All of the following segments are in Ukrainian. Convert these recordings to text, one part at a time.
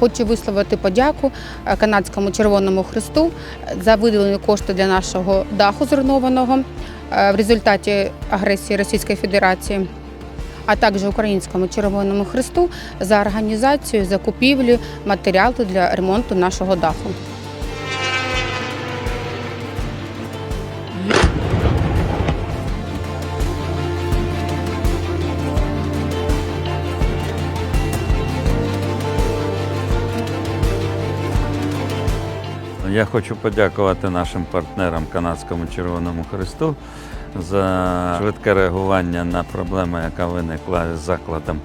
Хочу висловити подяку е, канадському Червоному Христу за виділені кошти для нашого даху зруйнованого е, в результаті агресії Російської Федерації. А також Українському Червоному Христу за організацію закупівлі матеріалу для ремонту нашого даху. Я хочу подякувати нашим партнерам Канадському Червоному Христу за швидке реагування на проблему, яка виникла з закладом,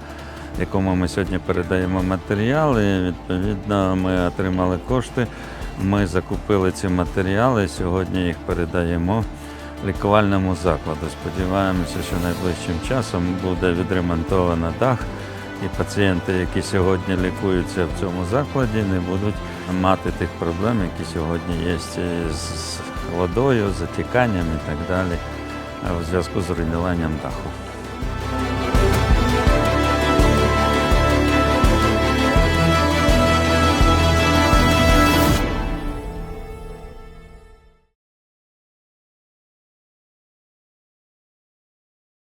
якому ми сьогодні передаємо матеріали. Відповідно, ми отримали кошти. Ми закупили ці матеріали. Сьогодні їх передаємо лікувальному закладу. Сподіваємося, що найближчим часом буде відремонтовано дах. І пацієнти, які сьогодні лікуються в цьому закладі, не будуть мати тих проблем, які сьогодні є з водою, затіканням і так далі, в зв'язку з руйнуванням даху.